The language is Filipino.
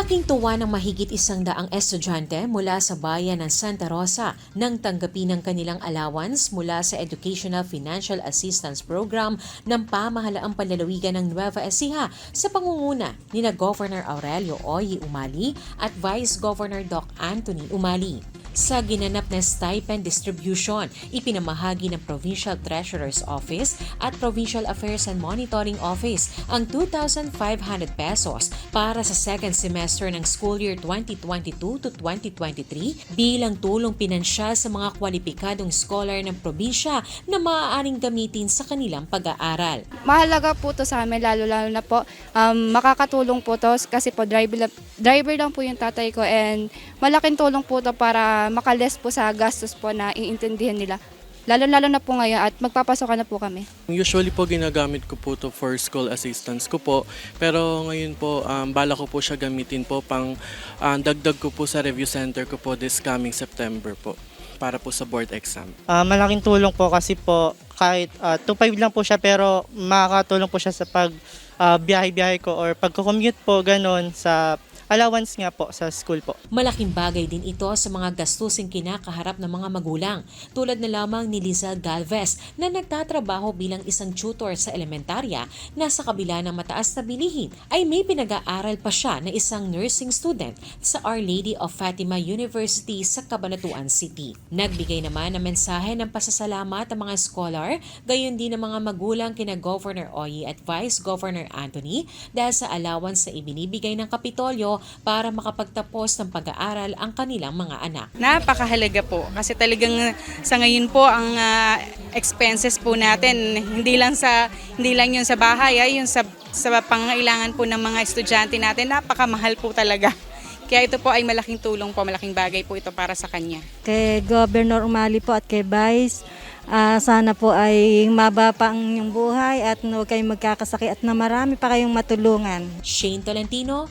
Malaking tuwa ng mahigit isang daang estudyante mula sa bayan ng Santa Rosa nang tanggapin ng kanilang allowance mula sa Educational Financial Assistance Program ng pamahalaang panlalawigan ng Nueva Ecija sa pangunguna ni na Governor Aurelio Oyi Umali at Vice Governor Doc Anthony Umali. Sa ginanap na stipend distribution, ipinamahagi ng Provincial Treasurer's Office at Provincial Affairs and Monitoring Office ang 2,500 pesos para sa second semester ng school year 2022 to 2023 bilang tulong pinansyal sa mga kwalipikadong scholar ng probinsya na maaaring gamitin sa kanilang pag-aaral. Mahalaga po to sa amin, lalo-lalo na po. Um, makakatulong po to kasi po driver, driver lang po yung tatay ko and malaking tulong po to para makales po sa gastos po na iintindihan nila. Lalo-lalo na po ngayon at magpapasokan na po kami. Usually po ginagamit ko po to for school assistance ko po. Pero ngayon po, um, bala ko po siya gamitin po pang ah, dagdag ko po sa review center ko po this coming September po para po sa board exam. Ah, malaking tulong po kasi po kahit ah, 2.5 lang po siya pero makakatulong po siya sa pag ah, biyahe-biyahe ko or pagko-commute po ganun sa allowance nga po sa school po. Malaking bagay din ito sa mga gastusing kinakaharap ng mga magulang, tulad na lamang ni Liza Galvez na nagtatrabaho bilang isang tutor sa elementarya na sa kabila ng mataas na bilihin ay may pinag-aaral pa siya na isang nursing student sa Our Lady of Fatima University sa Cabanatuan City. Nagbigay naman ng mensahe ng pasasalamat ang mga scholar, gayon din ang mga magulang kina Governor Oyi at Vice Governor Anthony dahil sa allowance na ibinibigay ng Kapitolyo para makapagtapos ng pag-aaral ang kanilang mga anak. Napakahalaga po kasi talagang sa ngayon po ang ah, expenses po natin hindi lang sa hindi lang yun sa bahay ay yung sa sa pangailangan po ng mga estudyante natin napakamahal po talaga. Kaya ito po ay malaking tulong po, malaking bagay po ito para sa kanya. kay Governor Umali po at kay Vice. Ah, sana po ay maba pa ang inyong buhay at huwag kayong magkakasakit at na marami pa kayong matulungan. Shane Tolentino